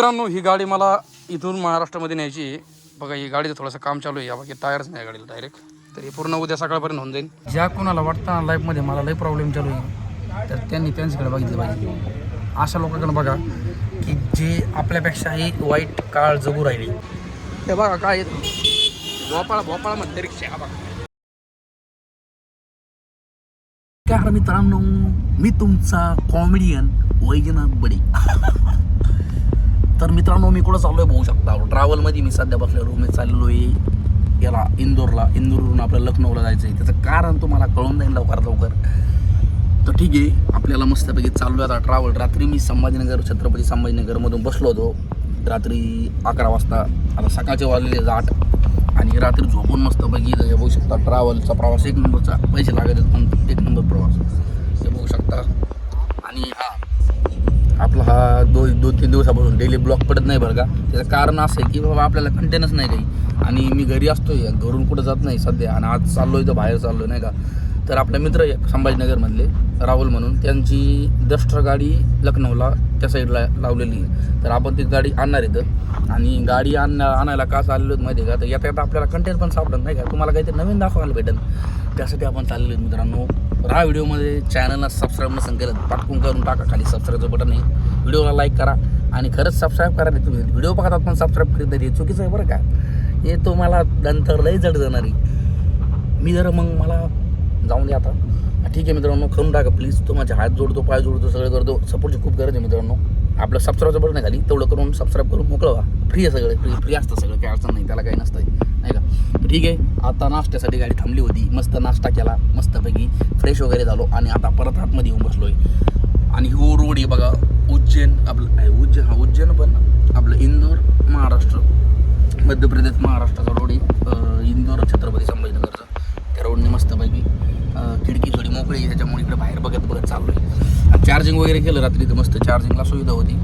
मित्रांनो ही गाडी मला इथून महाराष्ट्रामध्ये न्यायची आहे. बघा ही गाडीचं थोडंसं काम चालू आहे. बाकी टायर्स नाही गाडीला डायरेक्ट तर हे पूर्ण उद्या सकाळपर्यंत होऊन जाईल. ज्या कोणाला वाटतं लाईफमध्ये मला लई प्रॉब्लेम चालू आहे तर त्यांनी त्यांच्याकडे बघितलं पाहिजे. अशा लोकांकडे बघा की जे आपल्यापेक्षाही वाईट काळ जगू राहिले. ते बघा काय भोपाळ भोपाळमध्ये रिक्षा बघा. मित्रांनो मी तुमचा कॉमेडियन वैजनाथ बडे. तर मित्रांनो मी कुठं चाललोय बघू शकता. ट्रॅव्हलमध्ये मी सध्या बसलेलो मी चाललेलो आहे याला इंदोरला. इंदोरवरून आपल्या लखनौला जायचं आहे त्याचं कारण तुम्हाला कळून जाईल लवकरात लवकर. तर ठीक आहे आपल्याला मस्तपैकी चाललो आता ट्रॅव्हल रात्री मी संभाजीनगर छत्रपती संभाजीनगरमधून बसलो होतो. रात्री अकरा वाजता. आता सकाळचे वाजलेले आठ. आणि रात्री झोपून मस्तपैकी हे बघू शकता ट्रॅव्हलचा प्रवास. एक नंबरचा पैसे लागत पण एक नंबर प्रवास. हे बघू शकता. आणि हा आपला हा दो दोन तीन दिवसापासून डेली ब्लॉक पडत नाही बरं का. त्याचं कारण असं आहे की बाबा आपल्याला कंटेनच नाही काही. आणि मी घरी असतोय घरून कुठं जात नाही सध्या. आणि आज चाललोय तर बाहेर चाललोय नाही का? तर आपले मित्र एक संभाजीनगरमधले राहुल म्हणून त्यांची दस्टर गाडी लखनौला त्या साईडला लावलेली आहे. तर आपण ती गाडी आणणार इथं. आणि गाडी आण आणायला का चाललो माहिती आहे का? तर येता येता आपल्याला कंटेंट पण सापडत नाही का? तुम्हाला काहीतरी नवीन दाखवायला भेटेल. त्यासाठी आपण चाललेलो मित्रांनो. राहा व्हिडिओमध्ये. चॅनलला सबस्क्राईब नसेल केलं तर करून टाका. खाली सबस्क्राईबचं बटन आहे. व्हिडिओला लाईक करा. आणि खरंच सबस्क्राईब करा नाही तुम्ही. व्हिडिओ बघतात पण सबस्क्राईब करीत नाही. चुकीचं आहे बरं का? हे तुम्हाला नंतर लई जड जाणार आहे. मी जर मग मला जाऊन दे आता. ठीक आहे मित्रांनो करून टाका प्लीज तो माझे हात जोडतो पाय जोडतो सगळं करतो. सपोर्टची खूप गरज आहे मित्रांनो. आपलं सबस्क्राईबचं बटन नाही खाली तेवढं करून सबस्क्राईब करून मोकळं व्हा. फ्री आहे सगळं फ्री फ्री असतं सगळं काही अडचण नाही त्याला काही नसतं नाही का? ठीक आहे आता नाश्त्यासाठी गाडी थांबली होती. मस्त नाश्ता केला मस्तपैकी फ्रेश वगैरे झालो आणि आता परत आतमध्ये येऊन बसलो आहे आणि हो रोड आहे बघा उज्जैन आपलं आहे उज्जैन हा उज्जैन पण आपलं इंदोर महाराष्ट्र मध्य प्रदेश महाराष्ट्राचा रोड आहे. इंदोर छत्रपती संभाजीनगरचा. त्या रोडने मस्तपैकी खिडकी थोडी मोकळी आहे त्याच्यामुळे इकडे बाहेर बघत बघत चाललो आहे चार्जिंग वगैरे केलं रात्री तर मस्त चार्जिंगला सुविधा होती.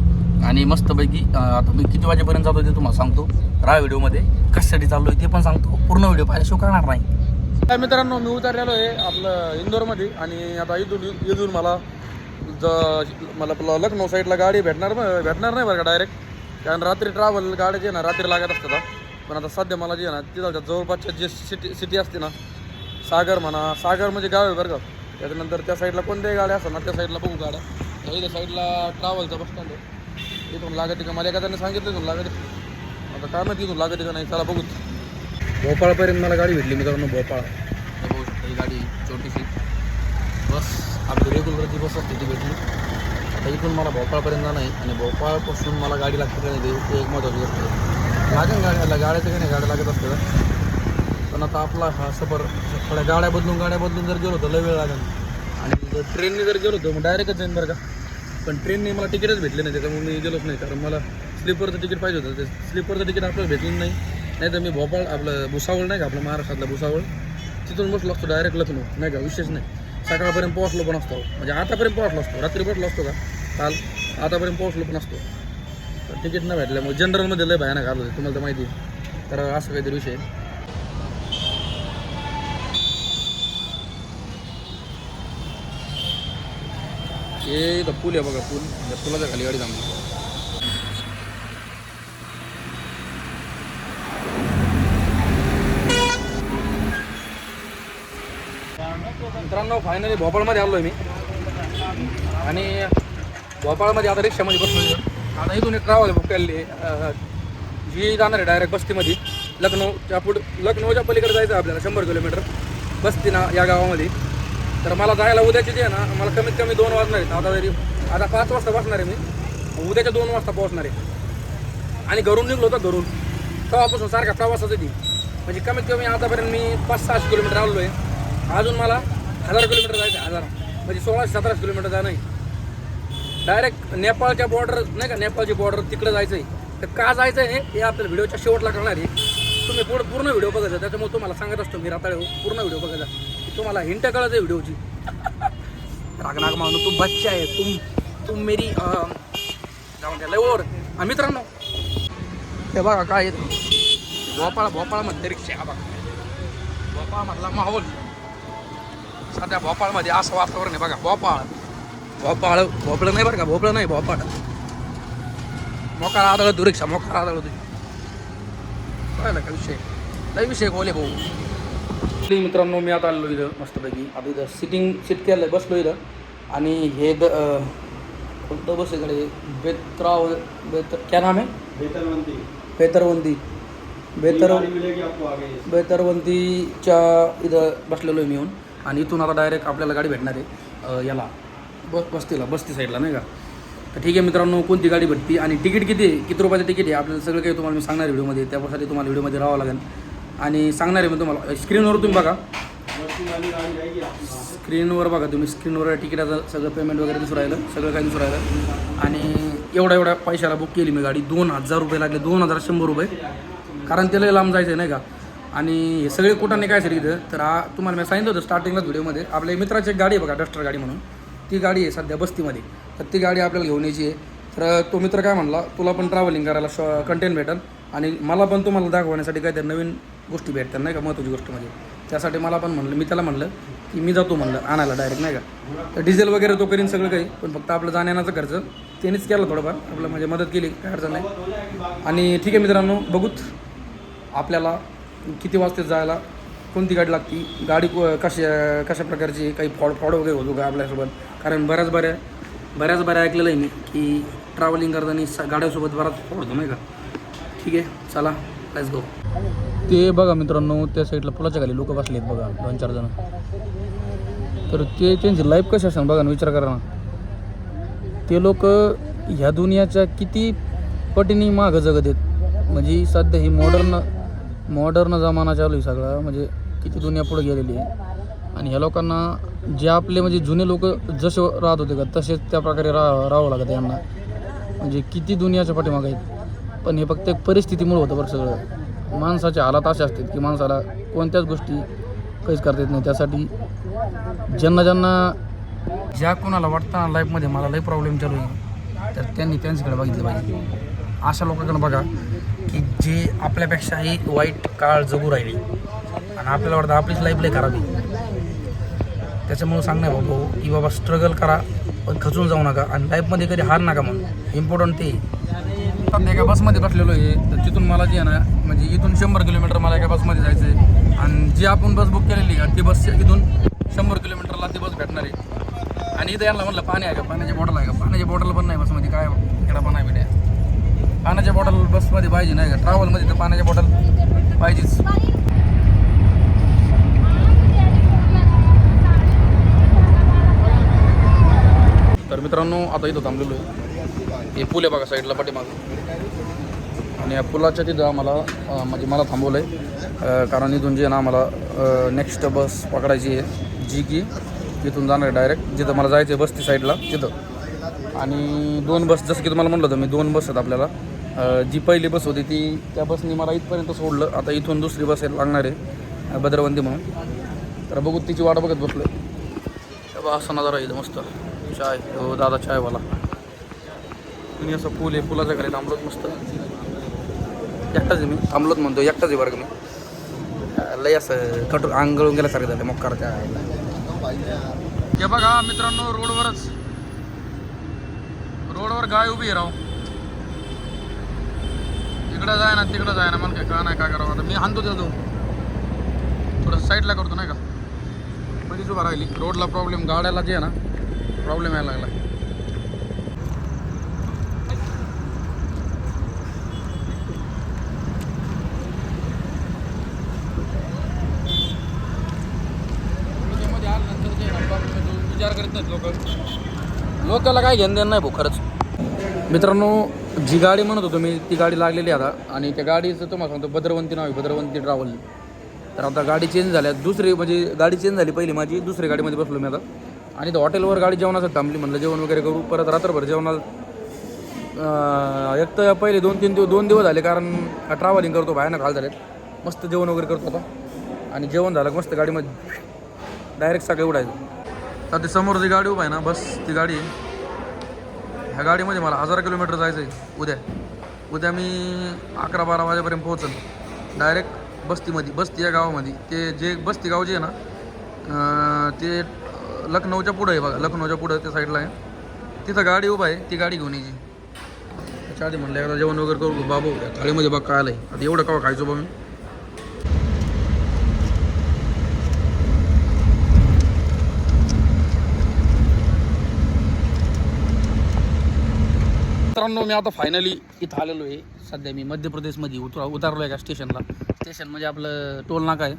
आणि मस्तपैकी आता मी किती वाजेपर्यंत जातो ते तुम्हाला सांगतो. राहा व्हिडिओमध्ये कशासाठी चाललो आहे ते पण सांगतो. पूर्ण व्हिडिओ पाहिल्याशिवाय करणार नाही. काय मित्रांनो मी उतरलेलो आहे आपलं इंदोरमध्ये आणि आता इथून इथून मला ज मला आपलं लखनौ साईडला गाडी भेटणार भेटणार नाही बरं का डायरेक्ट कारण रात्री ट्रॅव्हल गाड्या जे ना रात्री लागत असतात पण आता सध्या मला जे ना तिथं जवळपासच्या जे सिटी सिटी असते ना सागर म्हणा. सागर म्हणजे गाव आहे बरं का. त्याच्यानंतर त्या साईडला कोणत्याही गाड्या असतात ना त्या साईडला बघू गाड्या. इथं साईडला ट्रॅव्हलचा बस स्टँड आहे. इथून लागते का? मला एखाद्याने सांगितलं इथून लागते. आता काय माहिती इथून लागते का नाही? चला बघू. भोपाळपर्यंत मला गाडी भेटली मित्रांनो भोपाळ. बघू शकता ही गाडी छोटीशी. बस आपली रेग्युलरची बस असते ती भेटली. आता इथून मला भोपाळपर्यंत जाणं आहे. आणि भोपाळपासून मला गाडी लागते का नाही ते ते एक महत्त्वाची गोष्ट आहे. लागेल गाड्याला गाड्याचं काही नाही गाड्या लागत असते पण आता आपला हा सफर थोड्या गाड्या बदलून गाड्या बदलून जर गेलो तर लय वेळ लागेल. आणि जर ट्रेनने जर गेलो तर मग डायरेक्टच जाईन बरं का. पण ट्रेनने मला तिकीटच भेटले नाही त्याच्यामुळे मी गेलोच नाही. कारण मला स्लीपरचं तिकीट पाहिजे होतं. ते स्लीपरचं तिकीट आपल्याला भेटलं नाही. नाही तर मी भोपाळ आपलं भुसावळ नाही का आपलं महाराष्ट्रातलं भुसावळ तिथून बसलो असतो डायरेक्ट लखनौ नाही का विशेष नाही. सकाळपर्यंत पोहोचलो पण असतो. म्हणजे आतापर्यंत पोहोचलो असतो. रात्री पोहोचलो असतो का? काल आतापर्यंत पोहोचलो पण असतो. तर तिकीट नाही भेटल्यामुळे जनरलमध्ये लय भयानक आलं होतं. तुम्हाला तर माहिती आहे. तर असं काहीतरी विषय हे इथं पूल आहे बघा पूल. या पुलाच्या खाली गाडी थांबली. मित्रांनो फायनली भोपाळमध्ये आलो आहे मी. आणि भोपाळमध्ये आता रिक्षामध्ये बसलो आता इथून एक ट्रॅव्हल बुक केलेली जी जाणार आहे डायरेक्ट बस्तीमध्ये लखनौच्या पुढं लखनौच्या पलीकडे जायचं आहे आपल्याला शंभर किलोमीटर बस्ती ना या गावामध्ये. तर मला जायला उद्याची जे आहे ना मला कमीत कमी दोन वाजणार आहेत. आता तरी आता पाच वाजता बसणार आहे मी. उद्याच्या दोन वाजता पोहोचणार आहे. आणि घरून निघलो होतो घरून. तेव्हापासून सारखा प्रवासाचं ती. म्हणजे कमीत कमी आतापर्यंत मी पाच सहाशे किलोमीटर आलो आहे. अजून मला हजार किलोमीटर जायचं आहे, हजार. म्हणजे सोळाशे सतराशे किलोमीटर जाणं आहे. डायरेक्ट नेपाळच्या बॉर्डर नाही का नेपाळची बॉर्डर तिकडे जायचं आहे तर का जायचं आहे हे आपल्या व्हिडिओच्या शेवटला करणार आहे. तुम्ही पूर्ण पूर्ण व्हिडिओ बघायचा त्याच्यामुळे तुम्हाला सांगत असतो मी राताळे पूर्ण व्हिडिओ बघायचा तुम्हाला हिंट कळत आहे व्हिडिओची. राग नाग मानू तू बच्चा आहे तुम तुम मेरी जाऊन द्या लय ओर मित्रांनो हे बघा काय येतं भोपाळ म्हणते रिक्षा हा बघा. भोपाळमधला माहोल. सध्या भोपाळमध्ये असं वातावरण आहे बघा भोपाळ. भोपाळ भोपळं नाही बरं का भोपळं नाही भोपाळ. मोकार आदळ रिक्षा मोकार आदळ तुझी कळलं का विषय? लय विषय बोले भाऊ. मित्रांनो मी आता आलो इथं मस्तपैकी. आता इथं सिटिंग सीट केलं बसलो इथं. आणि हे द कोणतं बस इकडे? बेत्राव बेतर क्या नाम है बेतलवंती बेतरवंती. बेतर बेतरवंतीच्या इथं बसलेलो आहे मी येऊन. आणि इथून आता डायरेक्ट आपल्याला गाडी भेटणार आहे याला. बस बस्तीला बस्ती साईडला नाही का? तर ठीक आहे मित्रांनो कोणती गाडी भेटती? आणि तिकीट किती आहे? किती रुपयाचं तिकीट आहे? आपल्याला सगळं काही तुम्हाला मी सांगणार आहे व्हिडिओमध्ये. त्यासाठी तुम्हाला व्हिडिओमध्ये राहावं लागेल. आणि सांगणार आहे मी तुम्हाला. स्क्रीनवर तुम्ही बघा. स्क्रीनवर बघा तुम्ही. स्क्रीनवर तिकिटाचं सगळं पेमेंट वगैरे दिसून राहिलं. सगळं काही दिसून राहिलं. आणि एवढ्या एवढ्या पैशाला बुक केली मी गाडी. दोन हजार रुपये लागले. दोन हजार शंभर रुपये. कारण त्याला लांब जायचं आहे नाही का? आणि हे सगळे कुठाने काय सर इथं? तर हा तुम्हाला मी सांगितलं होतं स्टार्टिंगलाच व्हिडिओमध्ये आपल्या मित्राची एक गाडी आहे बघा डस्टर गाडी म्हणून. ती गाडी आहे सध्या बस्तीमध्ये. तर ती गाडी आपल्याला घेऊन यायची आहे. तर तो मित्र काय म्हणला तुला पण ट्रॅव्हलिंग करायला शॉ कंटेंट भेटेल. आणि मला पण तुम्हाला दाखवण्यासाठी काहीतरी नवीन गोष्टी भेटतात नाही का महत्त्वाची गोष्ट म्हणजे. त्यासाठी मला पण म्हणलं मी त्याला म्हणलं की मी जातो म्हणलं आणायला डायरेक्ट नाही का. तर डिझेल वगैरे तो करीन सगळं काही पण फक्त आपलं जाण्याचा खर्च त्यांनीच केला थोडंफार. आपलं म्हणजे मदत केली काय अडचण नाही. आणि ठीक आहे मित्रांनो बघूत आपल्याला किती वाजता जायला कोणती गाडी लागती गाडी कशा कशा प्रकारची काही फॉड फॉड वगैरे होतो का आपल्यासोबत? कारण बऱ्याच बऱ्या बऱ्याच बऱ्या ऐकलेलं आहे मी की ट्रॅव्हलिंग करताना गाड्यासोबत बराच फॉड होतो नाही का? ठीक आहे चला लेट्स गो ते बघा मित्रांनो त्या साईडला पुलाच्या खाली लोक बसले आहेत बघा दोन चार जण. तर ते त्यांची लाईफ कशी असेल बघा ना विचार करा ना. ते लोक ह्या दुनियाच्या किती पटीने मागं जगत आहेत. म्हणजे सध्या ही मॉडर्न मॉडर्न जमाना चालू आहे सगळा म्हणजे किती दुनिया पुढे गेलेली आहे. आणि ह्या लोकांना जे आपले म्हणजे जुने लोक जसे राहत होते का तसेच त्या प्रकारे राह राहावं लागतं यांना. म्हणजे किती दुनियाच्या पाठीमागं आहेत. पण हे फक्त एक परिस्थितीमुळे होतं बरं सगळं. माणसाचे हालात असे असतात की माणसाला कोणत्याच गोष्टी काहीच करता येत नाही. त्यासाठी ज्यांना ज्यांना ज्या कोणाला वाटतं लाईफमध्ये मला लई प्रॉब्लेम चालू आहे तर त्यांनी त्यांच्याकडे बघितलं पाहिजे. अशा लोकांकडे बघा की जे आपल्यापेक्षाही वाईट काळ जगू राहिली आणि आपल्याला वाटतं आपलीच लाईफ लई खराब आहे. त्याच्यामुळं सांगणार भाऊ की बाबा स्ट्रगल करा पण खचून जाऊ नका आणि लाईफमध्ये कधी हार नका म्हणून इम्पॉर्टंट ते. मी एका बसमध्ये बसलेलो आहे. तर तिथून मला जी आहे ना म्हणजे इथून शंभर किलोमीटर मला एका बसमध्ये जायचं आहे आणि जी आपण बस बुक केलेली आहे ती बस इथून शंभर किलोमीटरला ती बस भेटणार आहे. आणि इथं यांना म्हणलं पाणी आहे का? पाण्याची बॉटल आहे का? पाण्याची बॉटल पण नाही बसमध्ये. काय इकडं पण आहे भेटे पाण्याच्या बॉटल बसमध्ये पाहिजे नाही का? ट्रॅव्हलमध्ये तर पाण्याची बॉटल पाहिजेच. तर मित्रांनो आता इथं थांबलेलो आहे. हे पूल आहे बघा साईडला पाठीमागं. आणि या पुलाच्या तिथं आम्हाला म्हणजे मला थांबवलं आहे कारण इथून जे आहे ना आम्हाला नेक्स्ट बस पकडायची आहे जी की इथून जाणार आहे डायरेक्ट जिथं मला जायचं आहे बस्ती साईडला तिथं. आणि दोन बस जसं की तुम्हाला म्हणलं होतं मी दोन बस आहेत आपल्याला. जी पहिली बस होती ती त्या बसने मला इथपर्यंत सोडलं. आता इथून दुसरी बस आहे लागणार आहे भद्रवंती म्हणून. तर बघू तिची वाट बघत बसलो बा असा नजारा इथं मस्त. चाय हो दादा चायवाला. आणि असं पूल आहे फुलाच्या घरी थांबलोत मस्त. एकटाच आहे मी. थांबलोत म्हणतो एकटाच आहे बरं का मी. लय असं कटू अंगळून गेल्यासारखं झालं मक्कारच्या. हे बघा मित्रांनो रोडवरच. रोडवर गाय उभी आहे राव. इकडं जाय ना तिकडं जाय ना मला काय का नाही काय करावं आता. मी हाणतो देतो थोडं साईडला करतो नाही का? बरीच उभा राहिली. रोडला प्रॉब्लेम गाड्याला जे आहे ना प्रॉब्लेम यायला लागला त्याच्यामध्ये आल्यानंतर जे आहे ना problem येतो, लोक. काय घेणं देणं नाही भाऊ खरंच. मित्रांनो जी गाडी म्हणत होतो मी ती गाडी लागलेली आहे आता. आणि त्या गाडीचं तुम्हाला सांगतो भद्रवंती नाव आहे भद्रवंती ट्रॅव्हल तर आता गाडी चेंज झाल्या दुसरी म्हणजे गाडी चेंज झाली पहिली माझी दुसरी गाडीमध्ये बसलो मी आता. आणि त्या हॉटेलवर गाडी जेवणाचं थांबली म्हटलं जेवण वगैरे करू. परत रात्रभर जेवणाला एक तर पहिले दोन तीन दिवस दोन दिवस झाले कारण ट्रॅव्हलिंग करतो भयानक खाल झालेत. मस्त जेवण वगैरे करतो आता. आणि जेवण झालं मस्त गाडीमध्ये डायरेक्ट सकाळी उडायचं तर ते समोर जी गाडी उभा आहे ना बस ती गाडी आहे. ह्या गाडीमध्ये मला हजार किलोमीटर जायचं आहे उद्या. उद्या मी अकरा बारा वाजेपर्यंत पोहोचेल. डायरेक्ट बस्तीमध्ये बस्ती या गावामध्ये. ते जे बस्ती गाव जे आहे ना ते लखनौच्या पुढं आहे बघा. लखनौच्या पुढं त्या साईडला आहे. तिथं गाडी उभा आहे ती गाडी घेऊन यायची. त्याच्या आधी म्हणलं एकदा जेवण वगैरे करू बाबू थाळीमध्ये बघ काय आलं आहे आता एवढं कवा खायचो बा मी? मित्रांनो मी आता फायनली इथं आलेलो आहे. सध्या मी मध्य प्रदेशमध्ये उतर उतरलो आहे का स्टेशनला स्टेशन म्हणजे आपलं टोल नाका आहे.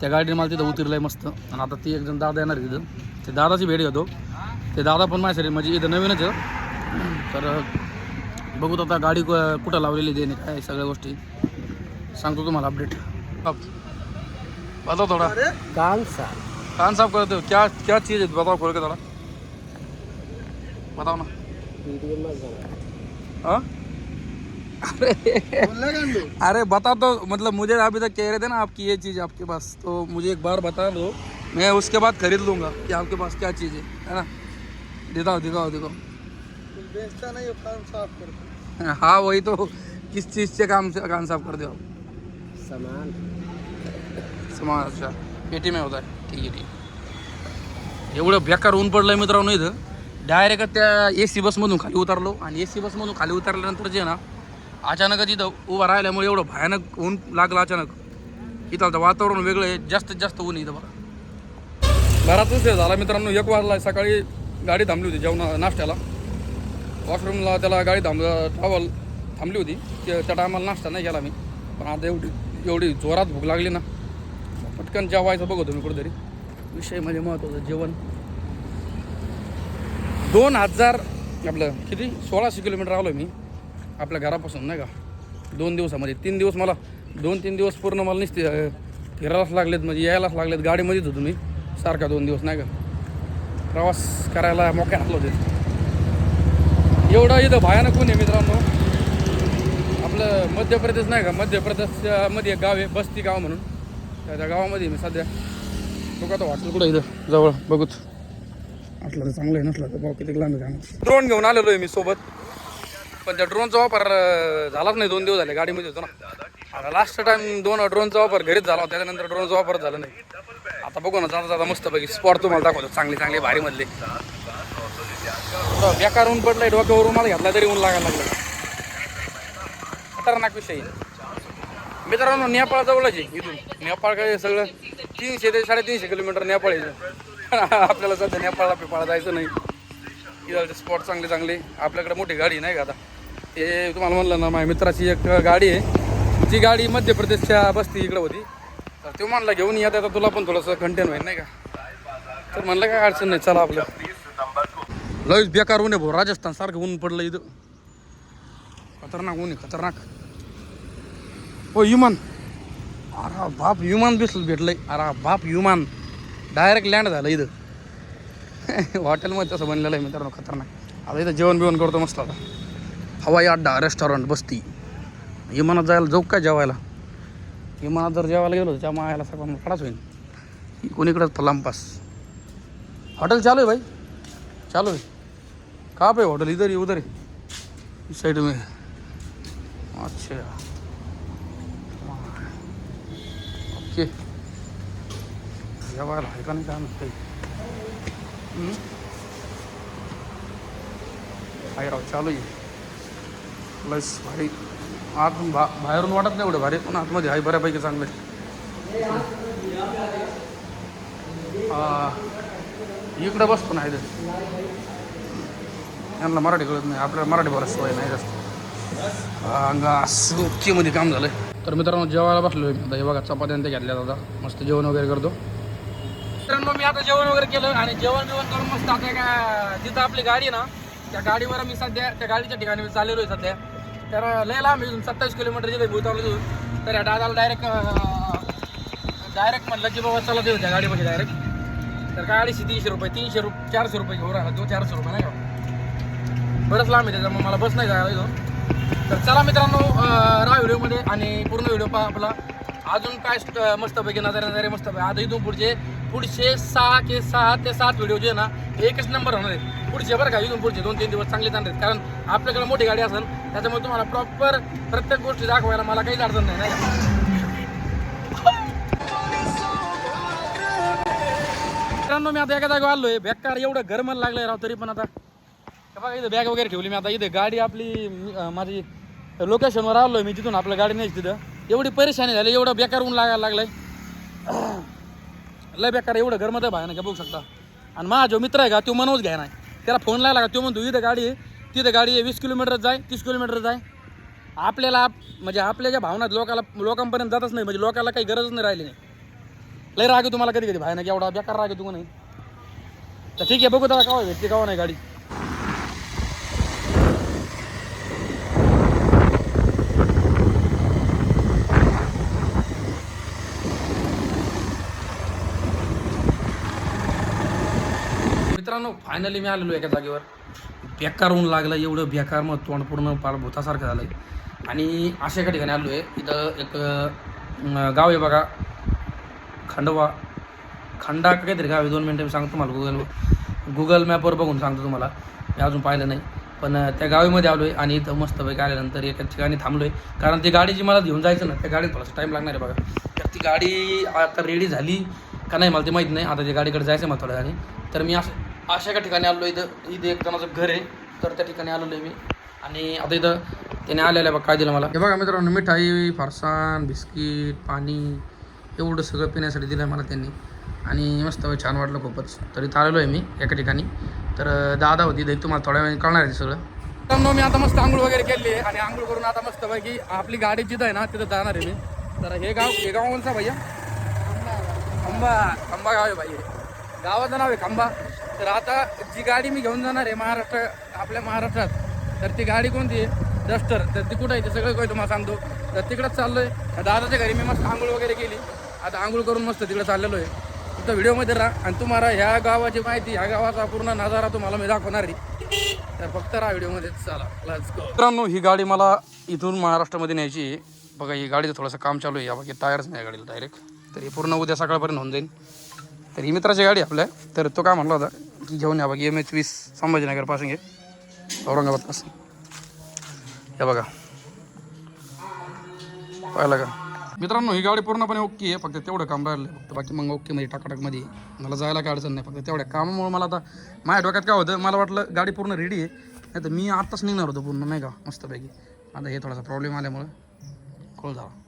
त्या गाडीने मला तिथं उतरलं आहे मस्त. आणि आता ती एक जण दादा येणार आहे तिथं. ते दादाची भेट घेतो. ते दादा पण माझ्यासाठी म्हणजे इथं नवीनच आहे. तर बघू आता गाडी कु- कुठं लावलेली देणे काय सगळ्या गोष्टी. सांगतो तुम्हाला अपडेट बताओ थोड़ा. कान सा कान साफ करते. हो क्या क्या चीज़ है बताओ खोल के थोड़ा. बताओ ना. हाँ? अरे अरे बता तो मतलब मुझे अभी तक कह रहे थे ना आपकी ये चीज़ आपके पास तो मुझे एक बार बता दो मैं उसके बाद खरीद लूँगा कि आपके पास क्या चीज़ है है ना? दिखाओ दिखाओ दिखाओ। बेचता नहीं कान साफ़ कर हाँ। वही तो किस चीज़ से काम से कान साफ़ कर दो आप? सामान। सामान अच्छा। पेटी में होता है। ठीक आहे ठीक. एवढं बेकार ऊन पडलं मित्रांनो इथं डायरेक्ट त्या ए सी बसमधून खाली उतरलो आणि ए सी बसमधून खाली उतरल्यानंतर जे ना अचानकच इथं उभा राहिल्यामुळे एवढं भयानक ऊन लागलं अचानक. इथं आता वातावरण वेगळं आहे जास्तीत जास्त ऊन इथं बघा. बराच उशीर झाला मित्रांनो एक वाजला सकाळी गाडी थांबली होती जेवणा नाश्त्याला. वॉशरूमला त्याला गाडी थांब ट्रॅव्हल थांबली होती. त्या टायमाला नाश्ता नाही केला मी. पण आता एवढी एवढी जोरात भूक लागली ना. पटकन जेवायचं बघतो मी कुठेतरी. विषय म्हणजे महत्त्वाचं जेवण. दोन हजार आपलं किती? सोळाशे किलोमीटर आलो मी. आपल्या घरापासून नाही का? दोन दिवसामध्ये. तीन दिवस मला दोन तीन दिवस पूर्ण मला नुसते फिरायलाच लागलेत म्हणजे यायलाच लागलेत. गाडीमध्येच होतो मी सारखा दोन दिवस नाही का? प्रवास करायला मोक्या आलो होते. एवढं इथं भयानक कोण आहे मित्रांनो. आपलं मध्य प्रदेश नाही का? मध्य प्रदेशमध्ये एक गाव आहे बस्ती गाव म्हणून. त्या गावामध्ये मी सध्या बघू आता हॉटेल कुठं इथं? जवळ बघूच असलं तर चांगलं आहे नसलं तर भाऊ किती लांब आहे ड्रोन घेऊन आलेलो आहे मी सोबत. पण त्या ड्रोनचा वापर अं, झालाच नाही दोन दिवस झाले गाडीमध्ये होतो ना. आता लास्ट टाइम दोन ड्रोनचा वापर घरीच झाला होता त्याच्यानंतर ड्रोनचा वापर झाला नाही. आता बघू ना जाता जाता मस्तपैकी स्पॉट तुम्हाला दाखवतो चांगले चांगले भारीमधले थोडं बेकार ऊन पडलंय डोक्यावर रुमाल घातला तरी ऊन लागायला लागलं. खतरनाक विषय आहे. मित्रांनो नेपाळ जवळच आहे इथून. नेपाळ काय सगळं? तीनशे ते साडेतीनशे किलोमीटर नेपाळ आहे इथं. आपल्याला सध्या नेपाळला पिपाळा जायचं नाही. इथं स्पॉट चांगले चांगले. आपल्याकडे मोठी गाडी नाही का आता? ते तुम्हाला म्हणलं ना माझ्या मित्राची एक गाडी आहे. ती गाडी मध्य प्रदेशच्या बस्ती इकडे होती. तर ते म्हणला घेऊन या आता तुला पण थोडंसं कंटेन होईल नाही का? तर म्हणलं काय अडचण नाही चला आपलं. लईच बेकार ऊन आहे भाऊ. राजस्थान सारखं ऊन पडलं इथं. खतरनाक ऊन आहे खतरनाक. हो विमान. अरे बाप विमान दिसलं भेटलंय. अरे बाप विमान. डायरेक्ट लँड झालं इथं. हॉटेलमध्ये तसं बनलेलं आहे मित्रांनो खतरनाक. आता इथं जेवण बिवण करतो मस्त आता. हवाई अड्डा रेस्टॉरंट बसती. विमानात जायला जाऊ काय जेवायला? विमानात जर जेवायला गेलो त्या मायाला सगळं फडाच होईल कोणीकडंच लांबपास हॉटेल चालू आहे भाई. चालू आहे. का पे हॉटेल इधर ही उधर ही. इस साइड में. अच्छा. जेवायला आहे का नाही काय नसतं आहे राव चालू आहे. प्लस भारी. आत बा बाहेरून वाटत नाही एवढं भारी पण आतमध्ये आहे बऱ्यापैकी चांगलं. आहे हा. इकडं बसतो ना इथं. यांना मराठी कळत नाही. आपल्याला मराठी बोलायला सवय नाही जास्त. अंगा मध्ये काम झालं तर मित्रांनो जेवायला बसलो आहे आता हे बघा चपात्यांत घेतल्या दादा मस्त जेवण वगैरे करतो. मग मी आता जेवण वगैरे केलं आणि जेवण जेवण करून मस्त आता एका जिथं आपली गाडी आहे ना त्या गाडीवर मी सध्या त्या गाडीच्या ठिकाणी मी चाललेलो आहे सध्या. तर लय लांब आहे इथून सत्तावीस किलोमीटर जिथे मी तिथून. तर या दादाला डायरेक्ट डायरेक्ट म्हटलं की बाबा चला देऊ त्या गाडीमध्ये डायरेक्ट तर गाडी तीनशे रुपये तीनशे रुपये चारशे रुपये घेऊन राहिला तो चारशे रुपये नाही का? बरंच लांब आहे त्याच्यामुळे मला बस नाही जायला इथून तर चला मित्रांनो अं, राहा व्हिडिओमध्ये आणि पूर्ण व्हिडिओ पहा आपला. अजून काय स्ट- मस्तपैकी नजारे नजारे मस्तपैकी. आता इथून पुढचे पुढचे सहा के सहा ते सात व्हिडिओ जे ना एकच नंबर होणार आहेत. पुढचे बरं का इथून पुढचे दोन तीन दिवस चांगले जाणार आहेत. कारण आपल्याकडे मोठी गाडी असेल त्याच्यामुळे तुम्हाला प्रॉपर प्रत्येक गोष्टी दाखवायला मला काहीच अडचण नाही नाही मित्रांनो मी आता एका जागा आलोय. कार एवढं गरमन लागलंय राव तरी पण आता. बघा इथं बॅग वगैरे ठेवली मी आता. इथे गाडी आपली माझी लोकेशनवर आलोय मी. तिथून आपल्या गाडी नाही तिथं. एवढी परेशानी झाली एवढं बेकार ऊन लागायला लागलंय. लय बेकार एवढं गरमत आहे नाही का बघू शकता. आणि माझा जो मित्र आहे का तो मनोज घ्या नाही. त्याला फोन लागला का तो म्हणतो इथं गाडी आहे तिथं गाडी आहे वीस किलोमीटर जाय तीस किलोमीटर जाय. आपल्याला आप- म्हणजे आपल्या ज्या भावनात लोकाला लोकांपर्यंत जातच नाही म्हणजे लोकाला काही गरजच नाही राहिली नाही. लय राग तुम्हाला कधी कधी भाई ना की एवढा बेकार राग तू नाही तर ठीक आहे बघू त्याला केव्हा भेटते केव्हा नाही गाडी. मित्रांनो फायनली मी आलेलो एका जागेवर. बेकार ऊन लागलं एवढं बेकार मग तोंड पूर्ण पार भूतासारखं झालं आणि अशा एका ठिकाणी आलो आहे इथं एक गाव आहे बघा. खंडवा. खंडा काहीतरी गाव आहे दोन मिनटं मी सांगतो तुम्हाला गुगल गुगल मॅपवर बघून सांगतो तुम्हाला. मी अजून पाहिलं नाही. पण त्या गावीमध्ये आलो आहे आणि इथं मस्तपैकी आल्यानंतर एका ठिकाणी थांबलो आहे कारण ती गाडी जी मला घेऊन जायचं ना त्या गाडीत थोडासा टाईम लागणार आहे बघा. तर ती गाडी आता रेडी झाली का नाही मला ते माहीत नाही. आता त्या गाडीकडे जायचं आहे मला थोड्या तर मी असं अशा एका ठिकाणी आलो इथं. इथे एक जणाचं घर आहे. तर त्या ठिकाणी आलेलो आहे मी. आणि आता इथं त्याने आलेलं आहे बघा काय दिलं मला. हे बघा मित्रांनो मिठाई फरसाण बिस्किट पाणी एवढं सगळं पिण्यासाठी दिलं मला त्यांनी. आणि मस्त छान वाटलं खूपच. तर इथं आलेलो आहे मी एका ठिकाणी. तर दादा होती इथं तुम्हाला थोड्या वेळ कळणार आहे ते सगळं. तर मी आता मस्त आंघोळ वगैरे केली आहे आणि आंघोळ करून आता मस्त पैकी आपली गाडी जिथं आहे ना तिथं जाणार आहे मी. तर हे गाव हे गाव कोणचा भैया? खंबा. खंबा गाव आहे भाई. गावाचं नाव आहे खंबा. तर आता जी गाडी मी घेऊन जाणार आहे महाराष्ट्र आपल्या महाराष्ट्रात तर ती गाडी कोणती आहे? डस्टर तर ती कुठं आहे? ते सगळं काही तुम्हाला सांगतो. तर तिकडंच चाललो आहे दादाच्या घरी मी मस्त आंघोळ वगैरे केली. आता आंघोळ करून मस्त तिकडे चाललेलो आहे. तुमचा व्हिडिओमध्ये राहा. आणि तुम्हाला ह्या गावाची माहिती ह्या गावाचा पूर्ण नजारा तुम्हाला मी दाखवणार आहे. तर फक्त राहा व्हिडिओमध्ये. चला मित्रांनो ही गाडी मला इथून महाराष्ट्रामध्ये न्यायची आहे. बघा ही गाडीचं थोडंसं काम चालू आहे. या बाकी टायरच नाही गाडीला डायरेक्ट तर हे पूर्ण उद्या सकाळपर्यंत होऊन जाईल तर ही मित्राची गाडी आपल्या. तर तो काय म्हणला होता की घेऊन या बघा एम एच वीस संभाजीनगरपासून घे. औरंगाबादपासून. या बघा. पाहिलं का? मित्रांनो ही गाडी पूर्णपणे ओके आहे फक्त तेवढं काम राहिलं फक्त बाकी मग ओके मध्ये टाकाटाकमध्ये. मला जायला काय अडचण नाही फक्त तेवढ्या कामामुळे मला आता माझ्या डोक्यात काय होतं मला वाटलं गाडी पूर्ण रेडी आहे. नाही तर मी आत्ताच निघणार होतो पूर्ण नाही का? मस्तपैकी. आता हे थोडासा प्रॉब्लेम आल्यामुळं. खोल झाला.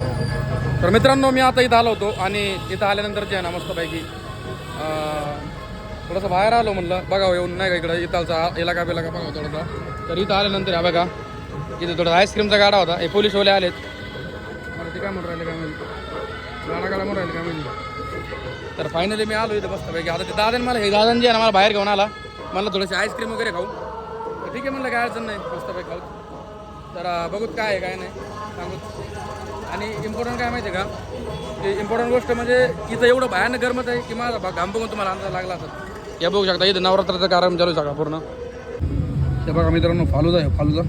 तर मित्रांनो मी आता इथं आलो होतो आणि इथं आल्यानंतर जे आहे ना मस्तपैकी थोडंसं बाहेर आलो म्हणलं. बघावं हो, येऊन नाही का इकडं? इथलचा इलाका बिलाका बघा थोडासा. तर इथं आल्यानंतर हा बघा इथं थोडं आईस्क्रीमचा गाडा होता. हे पोलीसवाले आलेत. मला ते काय म्हणून राहिले काय माहिती? गाडा गाडा म्हणून राहिले काय माहिती? तर फायनली मी आलो इथं मस्तपैकी. आता ते दादाने मला हे दादान जे आहे ना मला बाहेर घेऊन आला. मला थोडीशी आईस्क्रीम वगैरे खाऊ. ठीक आहे म्हणलं काय अडचण नाही. मस्तपैकी खाऊ. तर बघूत काय आहे काय नाही. सांगूत. आणि इम्पॉर्टंट काय माहिती आहे का की इम्पॉर्टंट गोष्ट म्हणजे इथं एवढं भयानक गरमत आहे की माझा घाम बघून तुम्हाला अंदाज लागला असत या बघू शकता इथं नवरात्राचा कार्यक्रम चालू सगळा पूर्ण हे बघा मित्रांनो फालुदा आहे फालुदा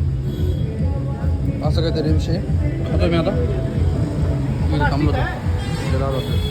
असं काहीतरी विषय. खातो मी आता थांबलो होते.